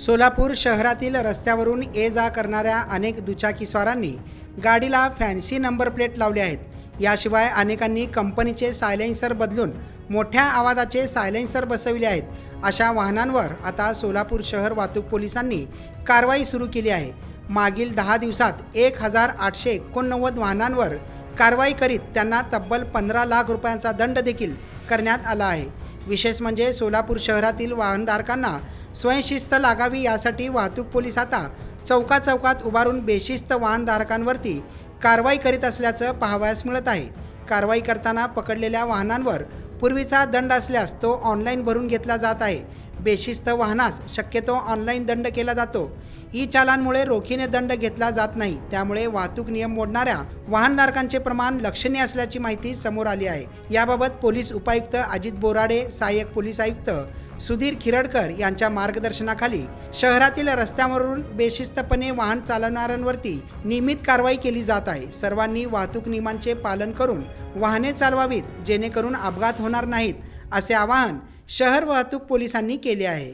सोलापूर शहरातील रस्त्यावरून ये जा करणाऱ्या अनेक दुचाकीस्वारांनी गाडीला फॅन्सी नंबर प्लेट लावले आहेत. याशिवाय अनेकांनी कंपनीचे सायलेन्सर बदलून मोठ्या आवाजाचे सायलेन्सर बसविले आहेत. अशा वाहनांवर आता सोलापूर शहर वाहतूक पोलिसांनी कारवाई सुरू केली आहे. मागील दहा दिवसात एक हजार आठशे एकोणनव्वद वाहनांवर कारवाई करीत त्यांना तब्बल पंधरा लाख रुपयांचा दंड देखील करण्यात आला आहे. विशेष म्हणजे सोलापूर शहरातील वाहनधारकांना स्वयंशिस्त लागावी यासाठी वाहतूक पोलीस आता चौका चौकात उभारून बेशिस्त वाहनधारकांवरती कारवाई करीत असल्याचं पाहावयास मिळत आहे. कारवाई करताना पकडलेल्या वाहनांवर पूर्वीचा दंड असल्यास तो ऑनलाईन भरून घेतला जात आहे. बेशिस्त वाहनास शक्यतो ऑनलाईन दंड केला जातो. ई चालांमुळे रोखीने दंड घेतला जात नाही. त्यामुळे वाहतूक नियम मोडणाऱ्या वाहनधारकांचे प्रमाण लक्षणीय असल्याची माहिती समोर आली आहे. याबाबत पोलीस उपायुक्त अजित बोराडे सहाय्यक पोलीस आयुक्त सुधीर खिरडकर यांच्या मार्गदर्शनाखाली शहरातील रस्त्यावरून बेशिस्तपणे वाहन चालवणाऱ्यांवरती नियमित कारवाई केली जात आहे. सर्वांनी वाहतूक नियमांचे पालन करून वाहने चालवावीत जेणेकरून अपघात होणार नाहीत असे आवाहन शहर वाहतूक पोलिसांनी केले आहे.